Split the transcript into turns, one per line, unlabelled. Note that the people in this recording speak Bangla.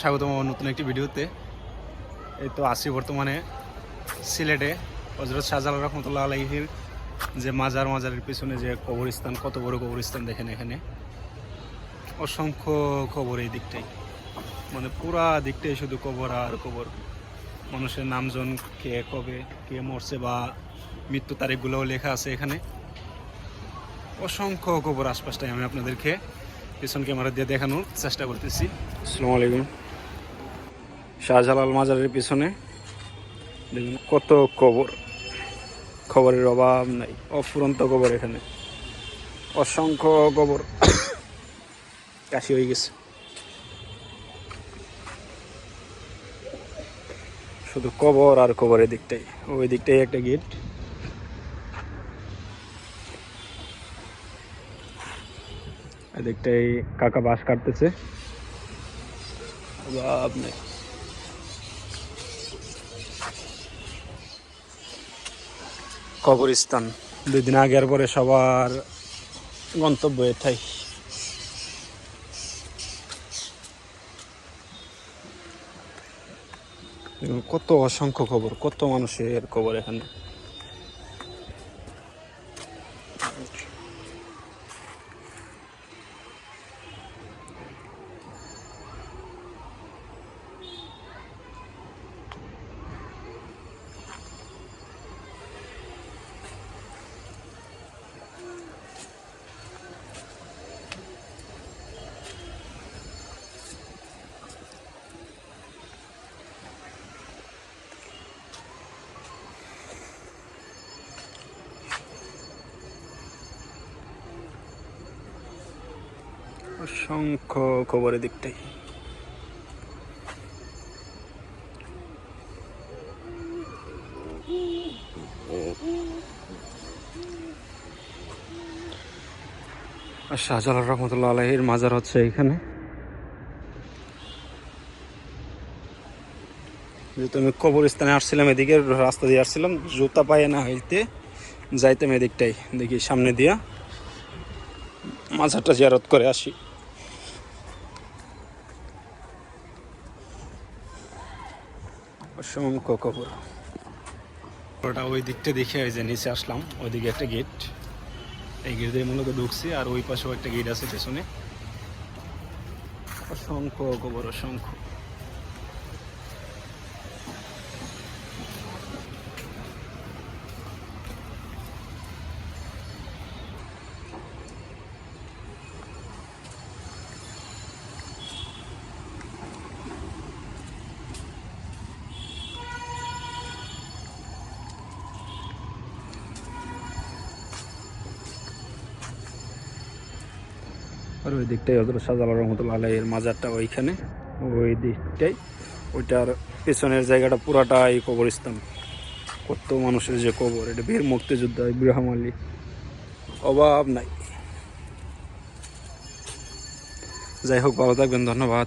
স্বাগতম নতুন একটি ভিডিওতে। এই তো আসি বর্তমানে সিলেটে হজরত শাহজালাল রহমতুল্লাহ আলাইহির যে মাজার, মাজারের পিছনে যে কবরস্থান, কত বড় কবরস্থান দেখেন এখানে। অসংখ্য কবর এই দিকটাই। মানে পুরা দিকটাই শুধু কবর আর কবর। মানুষের নামজন কে কবে, কে মরছে বা মৃত্যু তারিখগুলোও লেখা আছে এখানে। অসংখ্য কবর আশপাশটাই আমি আপনাদেরকে পিছন ক্যামেরা দিয়ে দেখানোর চেষ্টা করতেছি। আসসালামু আলাইকুম। শাহজালাল মাজারের পিছনে। দেখুন, কত কবর। খবরের অভাব নাই, অফুরন্ত কবর এখানে। অসংখ্য কবর কাশি হয়ে গেছে। শুধু কবর আর কবরের দিকটাই ওই দিকটাই একটা গেট। এদিকটাই কাকা বাস কাটতেছে। অভাব নেই। কবরস্থান। দুই দিন আগের পরে সবার গন্তব্য এটাই। কত অসংখ্য খবর কত মানুষের খবর এখানে। অসংখ্য খবরের দিকটাই। আর শাহজালাল রহমতুল্লাহ আলহির মাজার হচ্ছে এখানে যেহেতু আমি কবরস্থানে আসছিলাম এদিকে, রাস্তা দিয়ে আসছিলাম, জুতা পায়ে না হইতে যাইতাম এদিকটাই, দেখি সামনে দিয়া মাজারটা জিয়ারত করে আসি। অসংখ্য কবর। ওটা ওই দিকটা দেখে ওই যে নিচে আসলাম, ওইদিকে একটা গেট এই গেট দিয়ে মূলত ঢুকছি, আর ওই পাশেও একটা গেট আছে পেছনে। অসংখ্য কবর, অসংখ্য। আর ওই দিকটাই হজরত শাহজালাল রহমতুল্লাহ এর মাজারটা ওইখানে। ওই দিকটাই। ওইটার পেছনের জায়গাটা পুরাটাই কবরস্থান। কত মানুষের যে কবর, এটা বীর মুক্তিযোদ্ধা ইব্রাহিম আলী। অভাব নাই। যাই হোক, ভালো থাকবেন, ধন্যবাদ।